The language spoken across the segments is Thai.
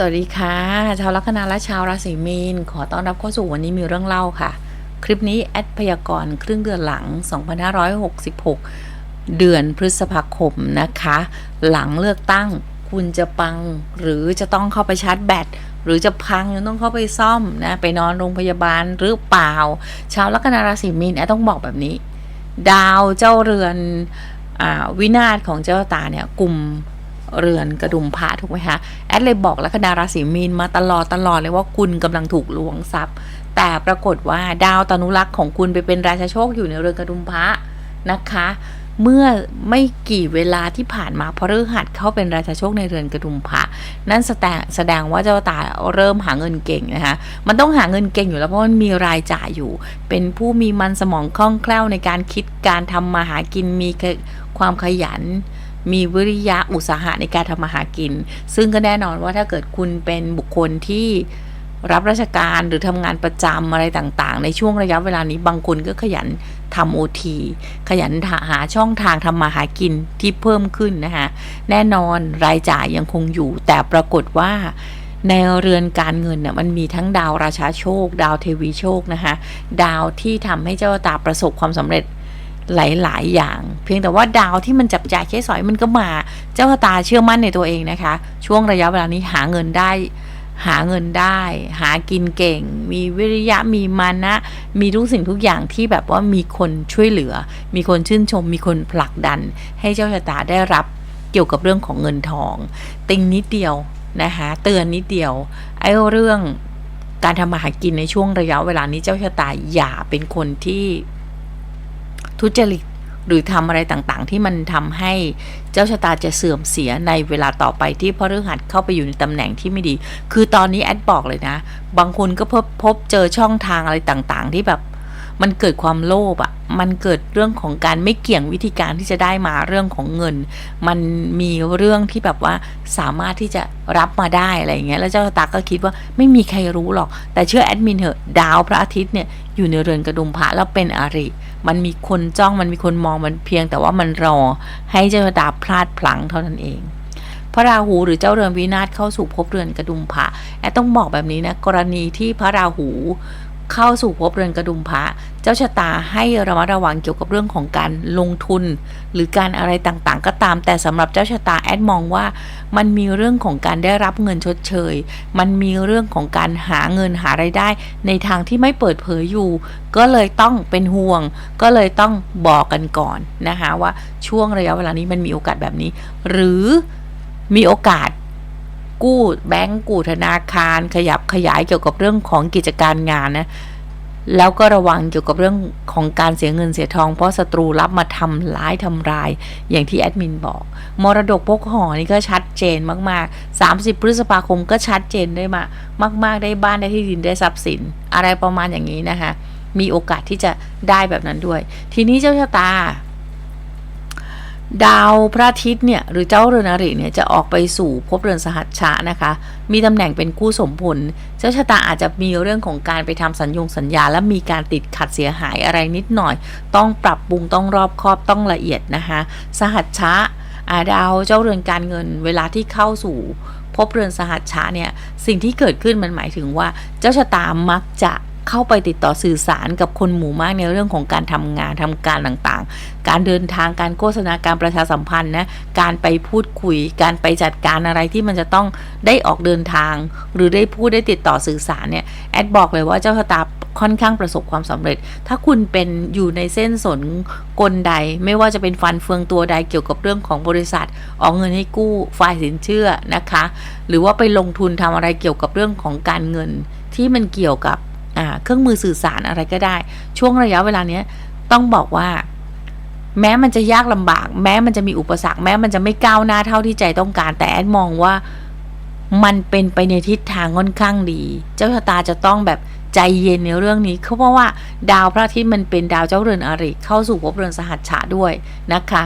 สวัสดีค่ะ ชาวลัคนาและชาวราศีมีน ขอต้อนรับเข้าสู่วันนี้มีเรื่องเล่าค่ะ คลิปนี้แอดพยากรณ์ครึ่งเดือนหลัง 2566 เดือนพฤษภาคมนะคะ หลังเลือกตั้งคุณจะปังหรือจะต้องเข้าไปชาร์จแบตหรือจะพังยังต้องเข้าไปซ่อมนะ ไปนอนโรงพยาบาลหรือเปล่า ชาวลัคนาราศีมีนแอดต้องบอกแบบนี้ ดาวเจ้าเรือนอวินาศของเจ้าตาเนี่ยกลุ่ม เรือนกระดุมพระถูกไหมคะแอดเลยบอกลัคนาราศีมีนมาตลอดตลอดเลยว่าคุณกำลังถูกลวงทรัพย์ แต่ปรากฏว่าดาวตนุรักษ์ของคุณไปเป็นราชาโชคอยู่ในเรือนกระดุมพระนะคะ เมื่อไม่กี่เวลาที่ผ่านมาพฤหัสเข้าเป็นราชาโชคในเรือนกระดุมพระนั่นแสดงแสดงว่าเจ้าตาเริ่มหาเงินเก่งนะคะมันต้องหาเงินเก่งอยู่แล้วเพราะมันมีรายจ่ายอยู่ เป็นผู้มีมันสมองคล่องแคล่วในการคิดการทำมาหากินมีความขยัน มีวิริยะอุตสาหะในการทำมาหากิน ซึ่งก็แน่นอนว่าถ้าเกิดคุณเป็นบุคคลที่รับราชการหรือทำงานประจำอะไรต่างๆ ในช่วงระยะเวลานี้บางคนก็ขยันทำโอทีขยันหาช่องทางทำมาหากินที่เพิ่มขึ้นนะคะแน่นอนรายจ่ายยังคงอยู่ แต่ปรากฏว่าในเรือนการเงินเนี่ยมันมีทั้งดาวราชาโชค ดาวเทวีโชคนะคะดาวที่ทำให้เจ้าตาประสบความสำเร็จ หลายๆ อย่าง เพียงแต่ว่าดาวที่มันจับจ่ายใช้สอยมันก็มา เจ้าตาเชื่อมั่นในตัวเองนะคะ ช่วงระยะเวลานี้หาเงินได้ หาเงินได้ หากินเก่ง มีวิริยะมีมานะ มีทุกสิ่งทุกอย่างที่แบบว่ามีคนช่วยเหลือ มีคนชื่นชม มีคนผลักดัน ให้เจ้าชะตาได้รับเกี่ยวกับเรื่องของเงินทอง ติงนิดเดียวนะคะเตือนนิดเดียวไอ้เรื่องการทำมาหากินในช่วงระยะเวลานี้เจ้าชะตาอย่าเป็นคนที่ ทุจริตหรือทำอะไรต่างๆ ที่มันทำให้เจ้าชะตาจะเสื่อมเสียในเวลาต่อไปที่พฤหัสเข้าไปอยู่ในตำแหน่งที่ไม่ดี คือตอนนี้แอดบอกเลยนะ บางคนก็พบพบเจอช่องทางอะไรต่างๆ ที่แบบมันเกิดความโลภอะ่ะ มันเกิดเรื่องของการไม่เกี่ยงวิธีการที่จะได้มาเรื่องของเงิน มันมีเรื่องที่แบบว่าสามารถที่จะรับมาได้อะไรอย่างเงี้ย แล้วเจ้าตาก็คิดว่าไม่มีใครรู้หรอก แต่เชื่อแอดมินเถอะดาวพระอาทิตย์เนี่ยอยู่ในเรือนกระดุมพระแล้วเป็นอริ มันมีคนจ้องมันมีคนมองมันเพียง แต่ว่ามันรอให้เจ้าตาพลาดพลั้งเท่านั้นเอง พระราหูหรือเจ้าเรือนวินาศเข้าสู่ภพเรือนกระดุมพระแอดต้องบอกแบบนี้นะกรณีที่พระราหู เข้าสู่ภพเรือนกระดุมพระ เจ้าชะตาให้ระมัดระวังเกี่ยวกับเรื่องของการลงทุน หรือการอะไรต่างๆ ก็ตาม แต่สำหรับเจ้าชะตาแอดมองว่า มันมีเรื่องของการได้รับเงินชดเชย มันมีเรื่องของการหาเงินหาไรายได้ ในทางที่ไม่เปิดเผยอยู่ ก็เลยต้องเป็นห่วง ก็เลยต้องบอกกันก่อนนะคะว่าช่วงระยะเวลานี้มันมีโอกาสแบบนี้ หรือมีโอกาส กู้แบงก์กู้ธนาคาร ขยับขยายเกี่ยวกับเรื่องของกิจการงานนะแล้วก็ระวังเกี่ยวกับเรื่องของการเสียเงินเสียทอง เพราะศัตรูรับมาทำร้ายทำลาย อย่างที่แอดมินบอก มรดกพกห่อนี่ก็ชัดเจนมากๆ 30 พฤษภาคมก็ชัดเจนได้มามาก ๆ ได้บ้านได้ที่ดินได้ทรัพย์สิน อะไรประมาณอย่างนี้นะคะ มีโอกาสที่จะได้แบบนั้นด้วย ทีนี้เจ้าชะตา ดาวพระอาทิตย์เนี่ยหรือเจ้าเรือนอริเนี่ยจะออกไปสู่ภพเรือนสหัชชะนะคะ มีตำแหน่งเป็นคู่สมผล เจ้าชะตาอาจจะมีเรื่องของการไปทำสัญญงสัญญา และมีการติดขัดเสียหายอะไรนิดหน่อย ต้องปรับปรุงต้องรอบคอบต้องละเอียดนะคะ สหัชชะอาดาวเจ้าเรือนการเงิน เวลาที่เข้าสู่ภพเรือนสหัชชะเนี่ยสิ่งที่เกิดขึ้นมันหมายถึงว่าเจ้าชะตามักจะ เข้าไปติดต่อสื่อสารกับคนหมู่มากในเรื่องของการทำงานทำการต่างๆ การเดินทางการโฆษณาการประชาสัมพันธ์นะการไปพูดคุย การไปจัดการอะไรที่มันจะต้องได้ออกเดินทาง หรือได้พูดได้ติดต่อสื่อสารเนี่ยแอดบอกเลยว่าเจ้าชะตาค่อนข้างประสบความสำเร็จ ถ้าคุณเป็นอยู่ในเส้นสนกลใด ไม่ว่าจะเป็นฟันเฟืองตัวใดเกี่ยวกับเรื่องของบริษัท ออกเงินให้กู้ฝ่ายสินเชื่อนะคะ หรือว่าไปลงทุนทำอะไรเกี่ยวกับเรื่องของการเงินที่มันเกี่ยวกับ เครื่องมือสื่อสารอะไรก็ได้ ช่วงระยะเวลาเนี้ยต้องบอกว่า แม้มันจะยากลำบาก แม้มันจะมีอุปสรรค แม้มันจะไม่ก้าวหน้าเท่าที่ใจต้องการ แต่แอดมองว่ามันเป็นไปในทิศทางค่อนข้างดี เจ้าชะตาจะต้องแบบใจเย็นในเรื่องนี้เพราะว่าดาวพระอาทิตย์มันเป็นดาวเจ้าเรือนอริเข้าสู่ภพเรือนสหัชชะด้วยนะคะ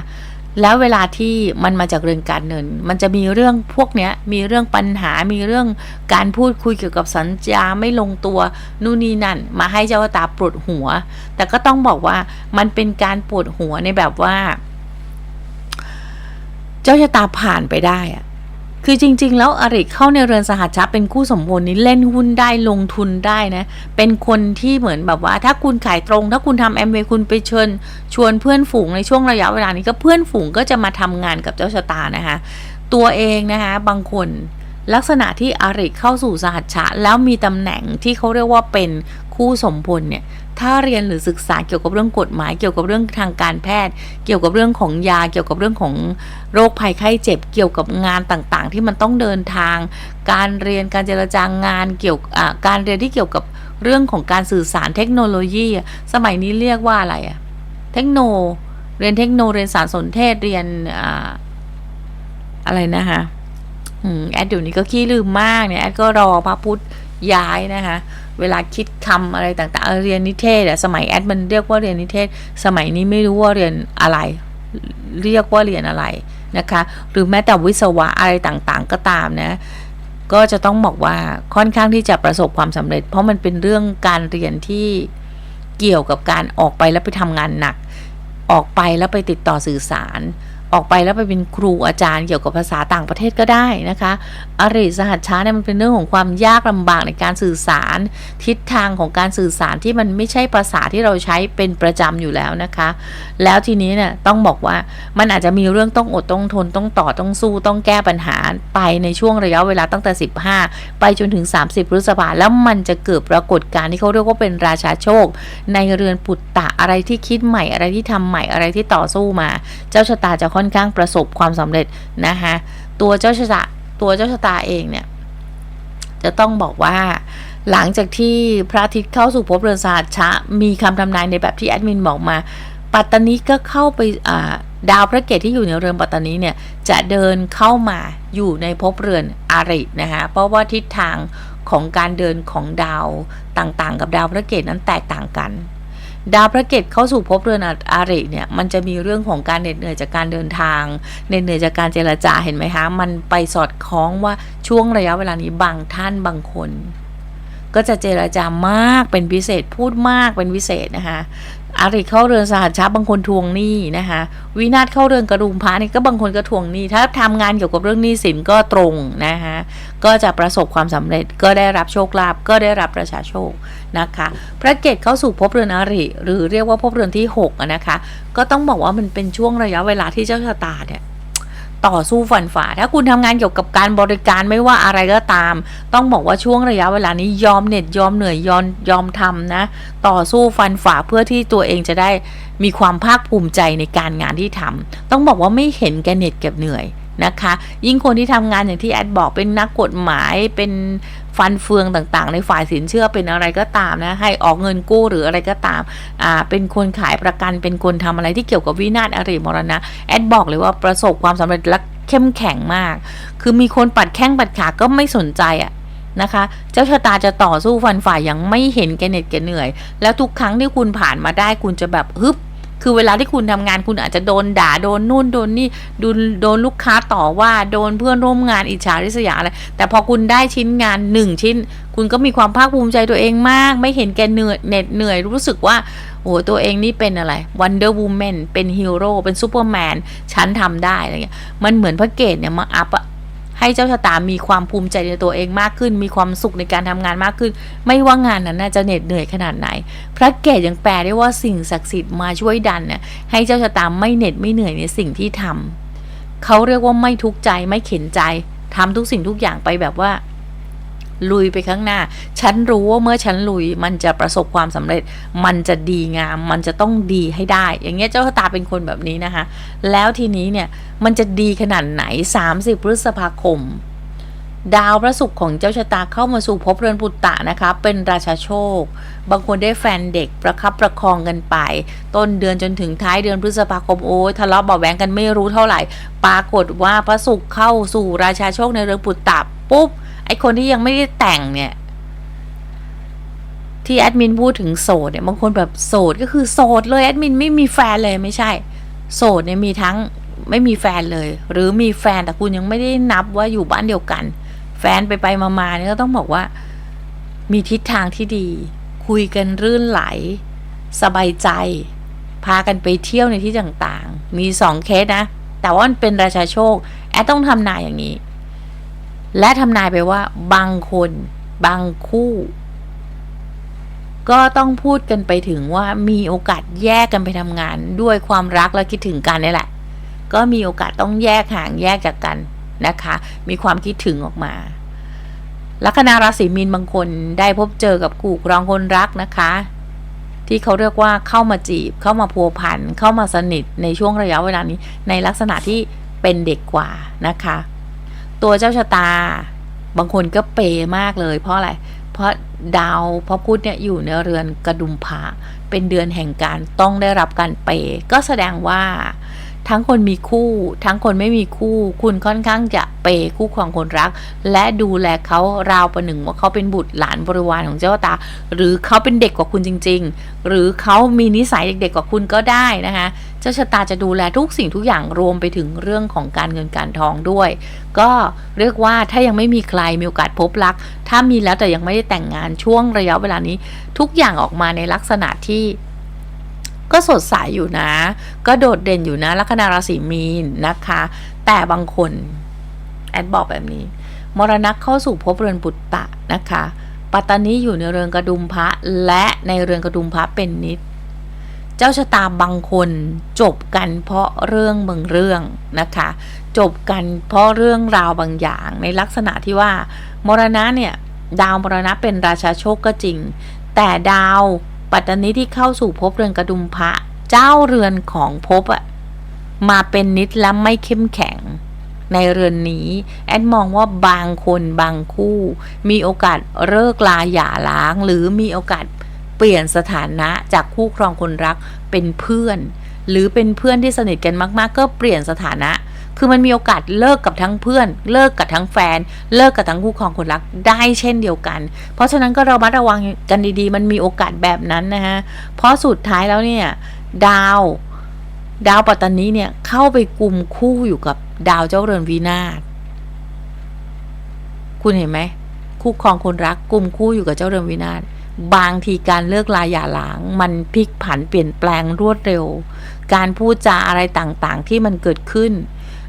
แล้วเวลาที่มันมาจากเรื่องการเงิน มันจะมีเรื่องพวกเนี้ย มีเรื่องปัญหา มีเรื่องการพูดคุยเกี่ยวกับสัญญาไม่ลงตัว นู่นนี่นั่น มาให้เจ้าตาปวดหัว แต่ก็ต้องบอกว่ามันเป็นการปวดหัวในแบบว่า เจ้าชะตาผ่านไปได้อะ คือจริง ๆ แล้วอริเข้าในเรือนสหัชชะเป็นคู่สมพลนี้เล่นหุ้นได้ลงทุนได้นะ เป็นคนที่เหมือนแบบว่า ถ้าคุณขายตรง ถ้าคุณทำแอมเวย์คุณไปเชิญ ชวนเพื่อนฝูงในช่วงระยะเวลานี้ก็เพื่อนฝูงก็จะมาทำงานกับเจ้าชะตานะคะ ตัวเองนะคะบางคนลักษณะที่อริเข้าสู่สหัชชะแล้วมีตำแหน่งที่เขาเรียกว่าเป็นคู่สมพลเนี่ย ถ้าเรียนหรือศึกษาเกี่ยวกับเรื่องกฎหมาย เกี่ยวกับเรื่องทางการแพทย์ เกี่ยวกับเรื่องของยา เกี่ยวกับเรื่องของโรคภัยไข้เจ็บ เกี่ยวกับงานต่างๆ ที่มันต้องเดินทาง การเรียนการเจรจางานเกี่ยวการเรียนที่เกี่ยวกับเรื่องของการสื่อสารเทคโนโลยี สมัยนี้เรียกว่าอะไรอะเทคโน เรียนเทคโนเรียนสารสนเทศเรียนอ่าอะไรนะคะอแอดเดี๋ยวนี้ก็ขี้ลืมมากเนี่ยแอดก็รอพระพุทธย้ายนะคะ เวลาคิดคำอะไรต่างๆเรียนนิเทศอะสมัยแอดมันเรียกว่าเรียนนิเทศ สมัยนี้ไม่รู้ว่าเรียนอะไร เรียกว่าเรียนอะไรนะคะ หรือแม้แต่วิศวะอะไรต่างๆ ก็ตามนะ ก็จะต้องบอกว่าค่อนข้างที่จะประสบความสำเร็จ เพราะมันเป็นเรื่องการเรียนที่เกี่ยวกับการออกไปแล้วไปทำงานหนัก ออกไปแล้วไปติดต่อสื่อสาร ออกไปแล้วไปเป็นครูอาจารย์เกี่ยวกับภาษาต่างประเทศก็ได้นะคะอริสหัชชาเนี่ยมันเป็นเรื่องของความยากลำบากในการสื่อสาร ทิศทางของการสื่อสารที่มันไม่ใช่ภาษาที่เราใช้เป็นประจำอยู่แล้วนะคะ แล้วทีนี้เนี่ยต้องบอกว่ามันอาจจะมีเรื่องต้องอดต้องทนต้องต่อต้องสู้ต้องแก้ปัญหาไปในช่วงระยะเวลาตั้งแต่ 15 ไปจนถึง 30พฤษภาแล้วมันจะเกิดปรากฏการณ์ที่เขาเรียกว่าเป็นราชาโชค ในเรือนปุตตะอะไรที่คิดใหม่อะไรที่ทำใหม่อะไรที่ต่อสู้มา เจ้าชะตาจะค่อนข้างประสบความสำเร็จนะคะตัวเจ้าชะตาตัวเจ้าชะตาเองเนี่ยจะต้องบอกว่าหลังจากที่พระอาทิตย์เข้าสู่ภพเรือนสหัชชะมีคำทำนายในแบบที่แอดมินบอกมาปัตตานีก็เข้าไปาดาวพระเกตที่อยู่ในเรือนปัตตานีเนี่ยจะเดินเข้ามาอยู่ในภพเรือนอารินะคะเพราะว่าทิศทางของการเดินของดาวต่างๆ กับดาวพระเกตนั้นแตกต่างกัน ดาวพระเกตเข้าสู่ภพเรือนอาริเนี่ยมันจะมีเรื่องของการเหน็ดเหนื่อยจากการเดินทางเหน็ดเหนื่อยจากการเจรจาเห็นไหมคะมันไปสอดคล้องว่าช่วงระยะเวลานี้บางท่านบางคน ก็จะเจรจามากเป็นพิเศษพูดมากเป็นพิเศษนะคะอาริเข้าเรือนสหัชชาบางคนทวงหนี้นะคะวินาศเข้าเรือนกระดุมพระนี่ก็บางคนก็ทวงหนี้ ถ้าทำงานเกี่ยวกับเรื่องหนี้สินก็ตรงนะคะก็จะประสบความสำเร็จก็ได้รับโชคลาภก็ได้รับประชาโชค นะคะ พระเกตเข้าสู่ภพเรือนอริ หรือเรียกว่าภพเรือนที่6นะคะ ก็ต้องบอกว่ามันเป็นช่วงระยะเวลาที่เจ้าชะตาเนี่ยต่อสู้ฝันฝ่า ถ้าคุณทำงานเกี่ยวกับการบริการไม่ว่าอะไรก็ตาม ต้องบอกว่าช่วงระยะเวลานี้ยอมเหน็ดยอมเหนื่อยยอมยอมทำนะ ต่อสู้ฟันฝ่าเพื่อที่ตัวเองจะได้มีความภาคภูมิใจในการงานที่ทำต้องบอกว่าไม่เห็นแกเหน็ดกับเหนื่อยนะคะ ยิ่งคนที่ทำงานอย่างที่แอดบอกเป็นนักกฎหมายเป็น ฟันเฟืองต่างๆ ในฝ่ายสินเชื่อเป็นอะไรก็ตามนะ ให้ออกเงินกู้หรืออะไรก็ตาม อ่า เป็นคนขายประกันเป็นคนทำอะไรที่เกี่ยวกับวินาศอริมรณะ แอดบอกเลยว่าประสบความสำเร็จและเข้มแข็งมาก คือมีคนปัดแข้งปัดขาก็ไม่สนใจอะนะคะ เจ้าชะตาจะต่อสู้ฟันฝ่ายยังไม่เห็นแกเน็ดแกเหนื่อย แล้วทุกครั้งที่คุณผ่านมาได้คุณจะแบบฮึบ คือเวลาที่คุณทำงานคุณอาจจะโดนด่าโดนนู่นโดนนี่โดนโดนลูกค้าต่อว่าโดนเพื่อนร่วมงานอิจฉาริษยาอะไรแต่พอคุณได้ชิ้นงานหนึ่งชิ้น คุณก็มีความภาคภูมิใจตัวเองมาก ไม่เห็นแกเหนื่อยเหน็ดเหนื่อยรู้สึกว่าโอ้ตัวเองนี่เป็นอะไร Wonder Woman เป็นฮีโร่เป็นซูเปอร์แมนฉันทำได้อะไรเงี้ยมันเหมือนพระเกตเนี่ยมาอัพอะ ให้เจ้าชะตามีความภูมิใจในตัวเองมากขึ้น มีความสุขในการทำงานมากขึ้น ไม่ว่างานนั้นน่ะจะเหน็ดเหนื่อยขนาดไหน พระเกศยังแปลได้ว่าสิ่งศักดิ์สิทธิ์มาช่วยดันเนี่ยให้เจ้าชะตาไม่เหน็ดไม่เหนื่อยในสิ่งที่ทำเขาเรียกว่าไม่ทุกข์ใจไม่เข็นใจทำทุกสิ่งทุกอย่างไปแบบว่า ลุยไปข้างหน้า ฉันรู้ว่าเมื่อฉันลุย มันจะประสบความสำเร็จ มันจะดีงาม มันจะต้องดีให้ได้ อย่างเงี้ยเจ้าชะตาเป็นคนแบบนี้นะคะ แล้วทีนี้เนี่ย มันจะดีขนาดไหน 30 พฤษภาคม ดาวพระศุกร์ของเจ้าชะตาเข้ามาสู่ภพเรือนปุตตะนะคะ เป็นราชาโชค บางคนได้แฟนเด็กประคับประคองกันไป ต้นเดือนจนถึงท้ายเดือนพฤษภาคมโอ้ยทะเลาะเบาแหวงกันไม่รู้เท่าไหร่ ปรากฏว่าพระศุกร์เข้าสู่ราชาโชคในเรือนปุตตะปุ๊บ คนที่ยังไม่ได้แต่งเนี่ย ที่แอดมินพูดถึงโสดเนี่ยบางคนแบบโสดก็คือโสดเลยแอดมินไม่มีแฟนเลยไม่ใช่ โสดเนี่ยมีทั้งไม่มีแฟนเลย หรือมีแฟนแต่คุณยังไม่ได้นับว่าอยู่บ้านเดียวกัน แฟนไปไปมาๆเนี่ยก็ต้องบอกว่า มีทิศทางที่ดี คุยกันรื่นไหล สบายใจ พากันไปเที่ยวในที่ต่างๆ มีสองเคสนะ แต่ว่ามันเป็นราชาโชค แอดต้องทำนายอย่างนี้ และทำนายไปว่า บางคน บางคู่ ก็ต้องพูดกันไปถึงว่ามีโอกาสแยกกันไปทำงาน ด้วยความรักและคิดถึงกันนี่แหละ ก็มีโอกาสต้องแยกห่างแยกจากกันนะคะ มีความคิดถึงออกมาลัคนาราศีมีนบางคนได้พบเจอกับคู่ครองคนรักนะคะ ที่เขาเรียกว่าเข้ามาจีบ เข้ามาพัวพันเข้ามาสนิทในช่วงระยะเวลานี้ในลักษณะที่เป็นเด็กกว่านะคะ ตัวเจ้าชะตา บางคนก็เปย์มากเลย เพราะอะไร เพราะดาวพระพุธเนี่ยอยู่ในเรือนกระดุมพระเป็นเดือนแห่งการต้องได้รับการเปย์ก็แสดงว่าทั้งคนมีคู่ ทั้งคนไม่มีคู่ คุณค่อนข้างจะเปย์คู่ครองคนรัก และดูแลเขาราวประหนึ่งว่าเขาเป็นบุตรหลานบริวารของเจ้าตา หรือเขาเป็นเด็กกว่าคุณจริง ๆ หรือเขามีนิสัยเด็กๆกว่าคุณก็ได้นะคะ เจ้าชะตาจะดูแลทุกสิ่งทุกอย่างรวมไปถึงเรื่องของการเงินการทองด้วย ก็เรียกว่าถ้ายังไม่มีใครมีโอกาสพบรัก ถ้ามีแล้วแต่ยังไม่ได้แต่งงานช่วงระยะเวลานี้ ทุกอย่างออกมาในลักษณะที่ก็สดใสอยู่นะ ก็โดดเด่นอยู่นะลัคนาราศีมีนนะคะ แต่บางคน แอดบอกแบบนี้ มรณะเข้าสู่ภพเรือนปุตตะนะคะ ปัตตานีอยู่ในเรือนกระดุมพระและในเรือนกระดุมพระเป็นนิด เจ้าชะตาบางคนจบกันเพราะเรื่องบางเรื่องนะคะ จบกันเพราะเรื่องราวบางอย่างในลักษณะที่ว่ามรณะเนี่ยดาวมรณะเป็นราชาโชคก็จริง แต่ดาวปัตตานีที่เข้าสู่ภพเรือนกระดุมพระเจ้าเรือนของภพอะมาเป็นนิดและไม่เข้มแข็ง ในเรือนนี้ แอดมองว่าบางคนบางคู่ มีโอกาสเลิกลาหย่าร้าง หรือมีโอกาส ปลี่ยนสถานะจากคู่ครองคนรักเป็นเพื่อน หรือเป็นเพื่อนที่สนิทกันมาก ๆ ก็เปลี่ยนสถานะ คือมันมีโอกาสเลิกกับทั้งเพื่อน เลิกกับทั้งแฟน เลิกกับทั้งคู่ครองคนรักได้เช่นเดียวกัน เพราะฉะนั้นก็ระมัดระวังกันดีๆ มันมีโอกาสแบบนั้นนะฮะเพราะสุดท้ายแล้วเนี่ยดาวดาวปัตตานีเนี่ยเข้าไปกลุ่มคู่อยู่กับดาวเจ้าเรือนวินาศคุณเห็นไหมคู่ครองคนรักกลุ่มคู่อยู่กับเจ้าเรือนวินาศ บางทีการเลิกลาหย่าร้าง มันพลิกผันเปลี่ยนแปลงรวดเร็ว การพูดจาอะไรต่างๆ ที่มันเกิดขึ้น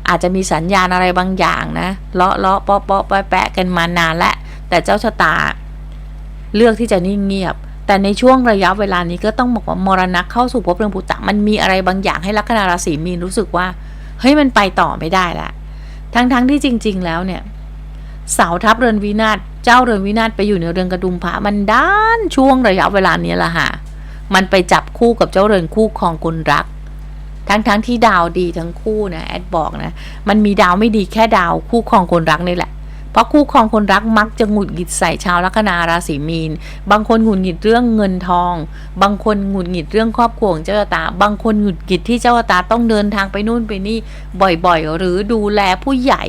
อาจจะมีสัญญาณอะไรบางอย่างนะเลาะเลาะเปาะเปาะแปะแปะกันมานานแล้วแต่เจ้าชะตา เลือกที่จะนิ่งเงียบ แต่ในช่วงระยะเวลานี้ก็ต้องบอกว่ามรณะเข้าสู่ภพเรือนปุตตะมันมีอะไรบางอย่างให้ลัคนาราศีมีนรู้สึกว่าเฮ้ยมันไปต่อไม่ได้ละทั้งๆทที่จริง ๆ แล้วเนี่ยเสาทับเรือนวินาศ เจ้าเรือนวินาศไปอยู่ในเรือนกระดุมพระมันด้านช่วงระยะเวลานี้ละฮะมันไปจับคู่กับเจ้าเรือนคู่ครองคนรัก ทั้งๆทที่ดาวดีทั้งคู่นะแอดบอกนะมันมีดาวไม่ดีแค่ดาวคู่ครองคนรักนี่แหละเพราะคู่ครองคนรักมักจะหงุดหงิดใส่ชาวลัคนาราศีมีน บางคนหงุดหงิดเรื่องเงินทอง บางคนหงุดหงิดเรื่องครอบครัวของเจ้าตา บางคนหงุดหงิดที่เจ้าตาต้องเดินทางไปนู่นไปนี่บ่อยๆ หรือดูแลผู้ใหญ่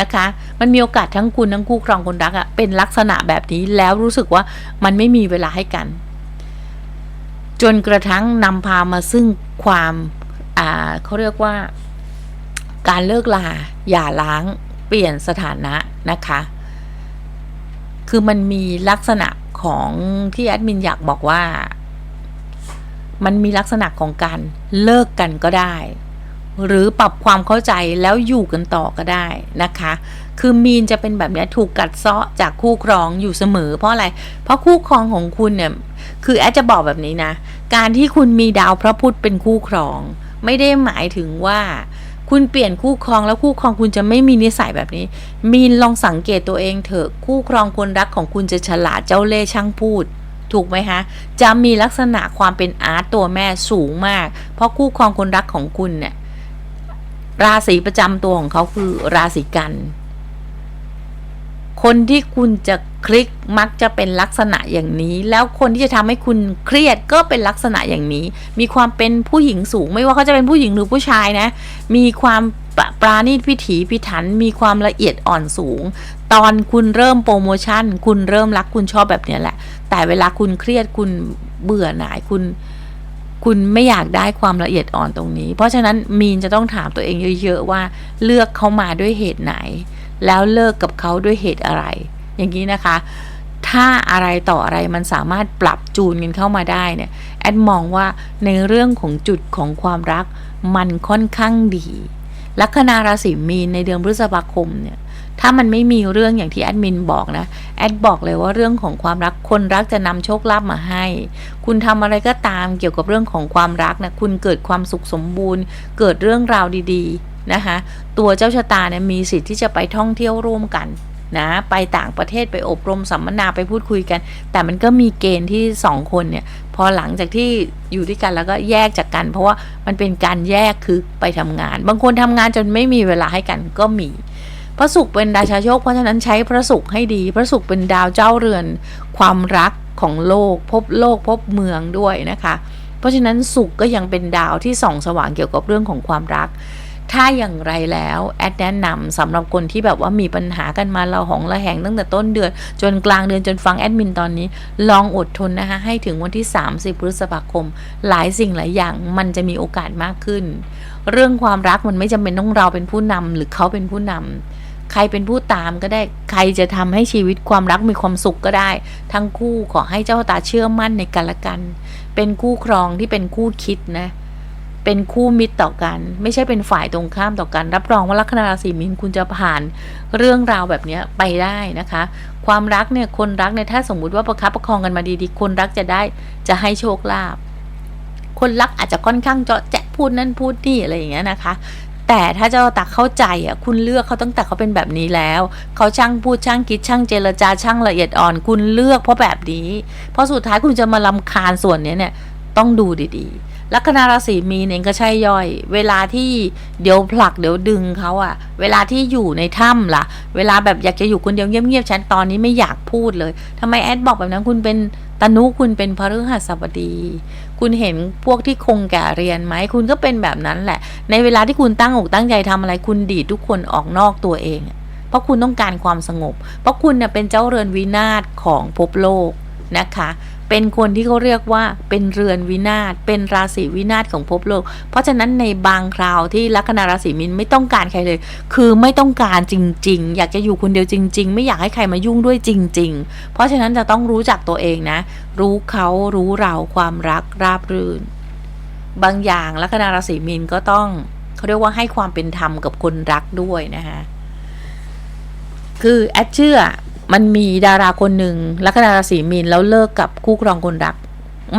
นะคะ มันมีโอกาสทั้งคุณทั้งคู่ครองคนรักอะเป็นลักษณะแบบนี้แล้วรู้สึกว่ามันไม่มีเวลาให้กัน จนกระทั่งนำพามาซึ่งความอ่าเขาเรียกว่า การเลิกลาอย่าล้างเปลี่ยนสถานะนะคะ คือมันมีลักษณะของที่แอดมินอยากบอกว่า มันมีลักษณะของการเลิกกันก็ได้ หรือปรับความเข้าใจแล้วอยู่กันต่อก็ได้นะคะ คือมีนจะเป็นแบบนี้ถูกกัดเซาะจากคู่ครองอยู่เสมอ เพราะอะไร เพราะคู่ครองของคุณเนี่ย คือแอดจะบอกแบบนี้นะ การที่คุณมีดาวพระพุธเป็นคู่ครอง ไม่ได้หมายถึงว่าคุณเปลี่ยนคู่ครองแล้วคู่ครองคุณจะไม่มีนิสัยแบบนี้ มีนลองสังเกตตัวเองเถอะ คู่ครองคนรักของคุณจะฉลาดเจ้าเล่ห์ช่างพูดถูกไหมคะ จะมีลักษณะความเป็นอาร์ตตัวแม่สูงมาก เพราะคู่ครองคนรักของคุณเนี่ย ราศีประจำตัวของเขาคือราศีกัน คนที่คุณจะคลิกมักจะเป็นลักษณะอย่างนี้ แล้วคนที่จะทำให้คุณเครียดก็เป็นลักษณะอย่างนี้ มีความเป็นผู้หญิงสูง ไม่ว่าเขาจะเป็นผู้หญิงหรือผู้ชายนะ มีความปปราณีตพิถีพิถัน มีความละเอียดอ่อนสูง ตอนคุณเริ่มโปรโมชั่น คุณเริ่มรักคุณชอบแบบนี้แหละ แต่เวลาคุณเครียดคุณเบื่อหน่ายคุณ คุณไม่อยากได้ความละเอียดอ่อนตรงนี้ เพราะฉะนั้นมีนจะต้องถามตัวเองเยอะๆว่าเลือกเขามาด้วยเหตุไหน แล้วเลิกกับเขาด้วยเหตุอะไร อย่างนี้นะคะ ถ้าอะไรต่ออะไรมันสามารถปรับจูนกันเข้ามาได้เนี่ยแอดมองว่าในเรื่องของจุดของความรักมันค่อนข้างดีลัคนาราศีมีนในเดือนพฤษภาคมเนี่ย ถ้ามันไม่มีเรื่องอย่างที่แอดมินบอกนะ แอดบอกเลยว่าเรื่องของความรักคนรักจะนำโชคลาภมาให้ คุณทำอะไรก็ตามเกี่ยวกับเรื่องของความรักนะ คุณเกิดความสุขสมบูรณ์ เกิดเรื่องราวดีๆนะคะ ตัวเจ้าชะตาเนี่ยมีสิทธิ์ที่จะไปท่องเที่ยวร่วมกันนะไปต่างประเทศไปอบรมสัมมนาไปพูดคุยกัน แต่มันก็มีเกณฑ์ที่สองคนเนี่ย พอหลังจากที่อยู่ด้วยกันแล้วก็แยกจากกัน เพราะว่ามันเป็นการแยกคือไปทำงาน บางคนทำงานจนไม่มีเวลาให้กันก็มี พระศุกร์เป็นดาวชาโชค เพราะฉะนั้นใช้พระศุกร์ให้ดี พระศุกร์เป็นดาวเจ้าเรือน ความรักของโลก พบโลกพบเมืองด้วยนะคะ เพราะฉะนั้นศุกร์ก็ยังเป็นดาวที่ส่องสว่างเกี่ยวกับเรื่องของความรัก ถ้าอย่างไรแล้วแอดแนะนำสำหรับคนที่แบบว่ามีปัญหากันมาเราหองระแหงตั้งแต่ต้นเดือน จนกลางเดือนจนฟังแอดมินตอนนี้ ลองอดทนนะคะให้ถึงวันที่ 30พฤษภาคม หลายสิ่งหลายอย่างมันจะมีโอกาสมากขึ้น เรื่องความรักมันไม่จำเป็นต้องเราเป็นผู้นำหรือเขาเป็นผู้นำ ใครเป็นผู้ตามก็ได้ใครจะทำให้ชีวิตความรักมีความสุขก็ได้ ทั้งคู่ขอให้เจ้าตาเชื่อมั่นในกันและกัน เป็นคู่ครองที่เป็นคู่คิดนะ เป็นคู่มิตรต่อกัน ไม่ใช่เป็นฝ่ายตรงข้ามต่อกัน รับรองว่าลัคนาราศีมีนคุณจะผ่านเรื่องราวแบบนี้ไปได้นะคะ ความรักเนี่ยคนรักเนี่ยถ้าสมมุติว่าประคับประคองกันมาดีๆ คนรักจะได้จะให้โชคลาภคนรักอาจจะค่อนข้างเจาะแจ๊ะพูดนั่นพูดนี่อะไรอย่างเงี้ยนะคะ แต่ถ้าเจ้าตักเข้าใจอะคุณเลือกเขาตั้งแต่เขาเป็นแบบนี้แล้ว เขาช่างพูดช่างคิดช่างเจรจาช่างละเอียดอ่อน คุณเลือกเพราะแบบนี้ เพราะสุดท้ายคุณจะมาลำคาญส่วนนี้เนี่ยต้องดูดีๆ ลัคนาราศีมีนเองก็ใช่ย่อย เวลาที่เดี๋ยวผลักเดี๋ยวดึงเขาอะเวลาที่อยู่ในถ้ำล่ะ เวลาแบบอยากจะอยู่คนเดียวเงียบๆฉันตอนนี้ไม่อยากพูดเลยทำไมแอดบอกแบบนั้นคุณเป็นตนุคุณเป็นพฤหัสบดี คุณเห็นพวกที่คงแก่เรียนไหมคุณก็เป็นแบบนั้นแหละ ในเวลาที่คุณตั้งอกตั้งใจทำอะไร คุณดีดทุกคนออกนอกตัวเอง เพราะคุณต้องการความสงบ เพราะคุณเนี่ยเป็นเจ้าเรือนวินาศของภพโลกนะคะ เป็นคนที่เขาเรียกว่าเป็นเรือนวินาศ เป็นราศีวินาศของภพโลก เพราะฉะนั้นในบางคราวที่ลัคนาราศีมินไม่ต้องการใครเลย คือไม่ต้องการจริง ๆ อยากจะอยู่คนเดียวจริง ๆ ไม่อยากให้ใครมายุ่งด้วยจริง ๆ เพราะฉะนั้นจะต้องรู้จักตัวเองนะ รู้เขารู้เราความรักราบรื่น บางอย่างลัคนาราศีมีนก็ต้องเขาเรียกว่าให้ความเป็นธรรมกับคนรักด้วยนะคะคือแอดเชื่อ มันมีดาราคนหนึ่งลัคนาราศีมีนแล้วเลิกกับคู่ครองคนรัก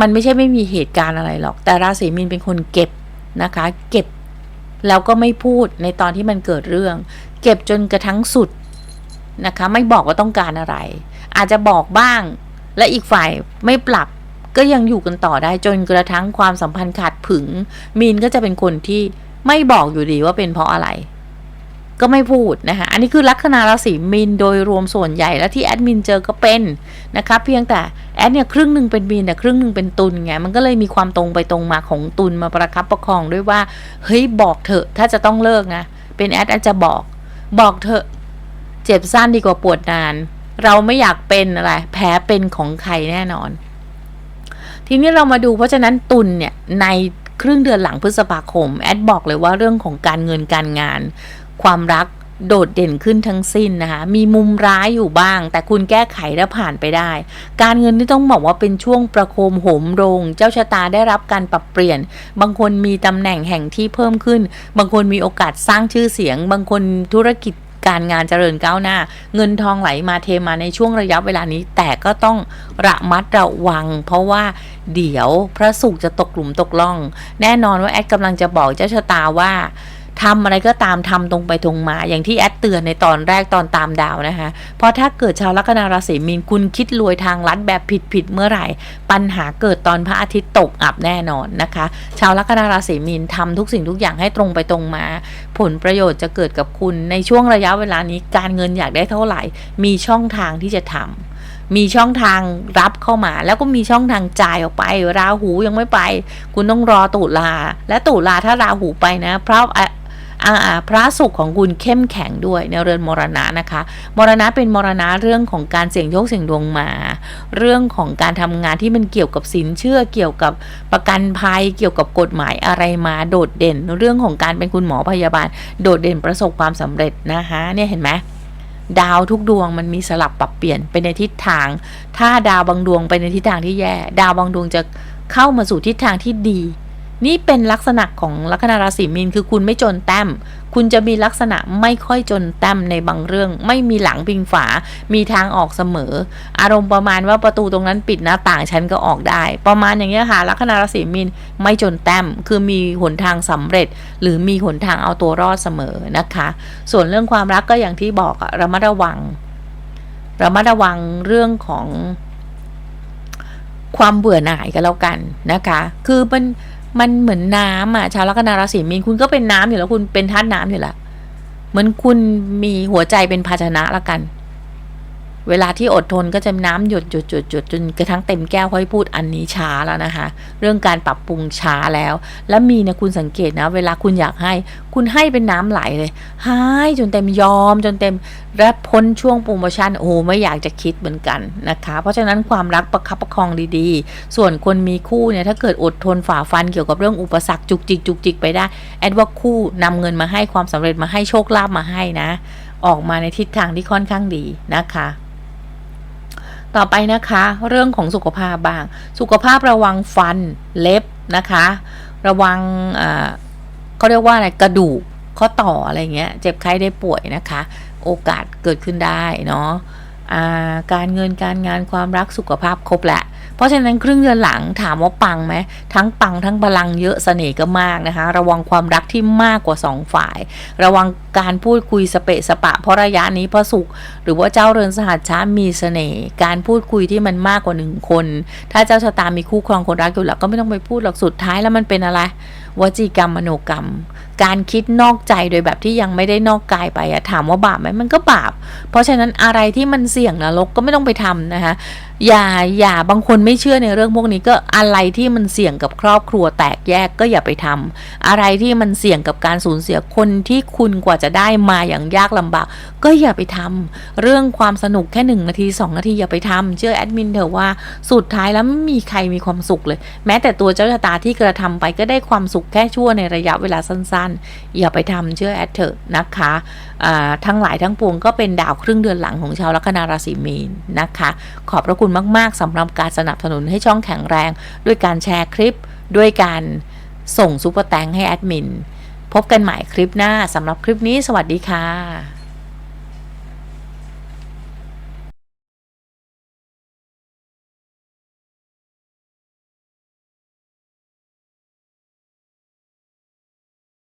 มันไม่ใช่ไม่มีเหตุการณ์อะไรหรอก แต่ราศีมีนเป็นคนเก็บนะคะ เก็บแล้วก็ไม่พูดในตอนที่มันเกิดเรื่อง เก็บจนกระทั่งสุดนะคะ ไม่บอกว่าต้องการอะไร อาจจะบอกบ้าง และอีกฝ่ายไม่ปรับก็ยังอยู่กันต่อได้จนกระทั่งความสัมพันธ์ขาดผึง มีนก็จะเป็นคนที่ไม่บอกอยู่ดีว่าเป็นเพราะอะไร ก็ไม่พูดนะคะ อันนี้คือลัคนาราศีมีนโดยรวมส่วนใหญ่และที่แอดมินเจอก็เป็นนะคะเพียงแต่แอดเนี่ยครึ่งหนึ่งเป็นมีนแต่ครึ่งหนึ่งเป็นตุลไงมันก็เลยมีความตรงไปตรงมาของตุลมาประคับประคองด้วยว่าเฮ้ยบอกเถอะถ้าจะต้องเลิกนะเป็นแอดอดจะบอก บอกเถอะเจ็บสั้นดีกว่าปวดนาน เราไม่อยากเป็นอะไรแพ้เป็นของใครแน่นอน ทีนี้เรามาดูเพราะฉะนั้นตุลเนี่ยใน ครึ่งเดือนหลังพฤษภาคม แอดบอกเลยว่าเรื่องของการเงินการงาน ความรักโดดเด่นขึ้นทั้งสิ้นนะคะ มีมุมร้ายอยู่บ้าง แต่คุณแก้ไขและผ่านไปได้ การเงินนี่ต้องบอกว่าเป็นช่วงประโคมโหมโรง เจ้าชะตาได้รับการปรับเปลี่ยน บางคนมีตำแหน่งแห่งที่เพิ่มขึ้น บางคนมีโอกาสสร้างชื่อเสียง บางคนธุรกิจ การงานเจริญก้าวหน้า เงินทองไหลมาเทมาในช่วงระยะเวลานี้ แต่ก็ต้องระมัดระวัง เพราะว่าเดี๋ยวพระศุกร์จะตกหลุมตกล่อง แน่นอนว่าแอดกำลังจะบอกเจ้าชะตาว่า ทำอะไรก็ตามทำตรงไปตรงมา อย่างที่แอดเตือนในตอนแรกตอนตามดาวนะคะ เพราะถ้าเกิดชาวลัคนาราศีมีนคุณคิดรวยทางลัดแบบผิดๆเมื่อไหร่ ปัญหาเกิดตอนพระอาทิตย์ตกอับแน่นอนนะคะ ชาวลัคนาราศีมีนทำทุกสิ่งทุกอย่างให้ตรงไปตรงมา ผลประโยชน์จะเกิดกับคุณในช่วงระยะเวลานี้การเงินอยากได้เท่าไหร่ มีช่องทางที่จะทำมีช่องทางรับเข้ามา แล้วก็มีช่องทางจ่ายออกไป ราหูยังไม่ไป คุณต้องรอตุลา และตุลาถ้าราหูไปนะ เพราะอา พระศุกร์ของคุณเข้มแข็งด้วยในเรือนมรณะนะคะ มรณะเป็นมรณะเรื่องของการเสี่ยงโชคเสี่ยงดวงมา เรื่องของการทำงานที่มันเกี่ยวกับสินเชื่อเกี่ยวกับประกันภัยเกี่ยวกับกฎหมายอะไรมาโดดเด่น เรื่องของการเป็นคุณหมอพยาบาล โดดเด่นประสบความสำเร็จนะคะเนี่ยเห็นไหมดาวทุกดวงมันมีสลับปรับเปลี่ยนไปในทิศทาง ถ้าดาวบางดวงไปในทิศทางที่แย่ ดาวบางดวงจะเข้ามาสู่ทิศทางที่ดี นี่เป็นลักษณะของลัคนาราศีมีนคือคุณไม่จนแต้ม คุณจะมีลักษณะไม่ค่อยจนแต้มในบางเรื่อง ไม่มีหลังพิงฝา มีทางออกเสมอ อารมณ์ประมาณว่าประตูตรงนั้นปิดหน้าต่างฉันก็ออกได้ ประมาณอย่างเงี้ยค่ะลัคนาราศีมีนไม่จนแต้ม คือมีหนทางสำเร็จ หรือมีหนทางเอาตัวรอดเสมอนะคะ ส่วนเรื่องความรักก็อย่างที่บอกระมัดระวังระมัดระวังเรื่องของความเบื่อหน่ายกันแล้วกันนะคะ คือมัน มันเหมือนน้ำอะชาวลัคนาราศีมีนคุณก็เป็นน้ำอยู่แล้วคุณเป็นธาตุน้ำอยู่แล้วเหมือนคุณมีหัวใจเป็นภาชนะละกัน เวลาที่อดทนก็จะน้ำหยดหยดหยดหยดจนกระทั่งเต็มแก้วค่อยพูดอันนี้ช้าแล้วนะคะ เรื่องการปรับปรุงช้าแล้ว แล้วมีเนี่ยคุณสังเกตนะ เวลาคุณอยากให้ คุณให้เป็นน้ำไหลเลยให้จนเต็มยอมจนเต็มและพ้นช่วงโปรโมชั่นโอ้ไม่อยากจะคิดเหมือนกันนะคะ เพราะฉะนั้นความรักประคับประคองดีๆ ส่วนคนมีคู่เนี่ยถ้าเกิดอดทนฝ่าฟันเกี่ยวกับเรื่องอุปสรรคจุกจิกจุกจิกไปได้แอดว่าคู่นำเงินมาให้ความสำเร็จมาให้โชคลาภมาให้นะ ออกมาในทิศทางที่ค่อนข้างดีนะคะ ต่อไปนะคะเรื่องของสุขภาพบ้าง สุขภาพระวังฟันเล็บนะคะ ระวังอ่าเขาเรียกว่าอะไรกระดูกข้อต่ออะไรเงี้ย เจ็บไข้ได้ป่วยนะคะ โอกาสเกิดขึ้นได้เนาะการเงินการงานความรักสุขภาพครบแหละ ราะฉะนั้นครึ่งเดือนหลังถามว่าปังไหมทั้งปังทั้งพลังเยอะเสน่ห์ก็มากนะคะ ระวังความรักที่มากกว่าสองฝ่าย ระวังการพูดคุยสเปะสปะ เพราะระยะนี้พระสุข หรือว่าเจ้าเรือนสหัสช้ามีเสน่ห์การพูดคุยที่มันมากกว่าหนึ่งคน ถ้าเจ้าชะตามีคู่ครองคนรักอยู่แล้วก็ไม่ต้องไปพูดหรอกสุดท้ายแล้วมันเป็นอะไร วจีกรรมมโนกรรม การคิดนอกใจโดยแบบที่ยังไม่ได้นอกกายไปอะถามว่าบาปไหมมันก็บาป เพราะฉะนั้นอะไรที่มันเสี่ยงนรกก็ไม่ต้องไปทำนะคะอย่าอย่าบางคนไม่เชื่อในเรื่องพวกนี้ก็อะไรที่มันเสี่ยงกับครอบครัวแตกแยกก็อย่าไปทำอะไรที่มันเสี่ยงกับการสูญเสียคนที่คุณกว่าจะได้มาอย่างยากลำบาก ก็อย่าไปทำเรื่องความสนุกแค่หนึ่งนาทีสองนาทีอย่าไปทำเชื่อแอดมินเถอะว่าสุดท้ายแล้วไม่มีใครมีความสุขเลย แม้แต่ตัวเจ้าชะตาที่กระทำไปก็ได้ความสุขแค่ชั่วในระยะเวลาสั้นๆ อย่าไปทำเชื่อแอดเถอะนะคะทั้งหลายทั้งปวงก็เป็นดาวครึ่งเดือนหลังของชาวลัคนาราศีมีนนะคะ ขอบพระคุณมาก ๆสำหรับการสนับสนุนให้ช่องแข็งแรง ด้วยการแชร์คลิป ด้วยการส่งซุปเปอร์แตงให้แอดมินพบกันใหม่คลิปหน้าสำหรับคลิปนี้สวัสดีค่ะ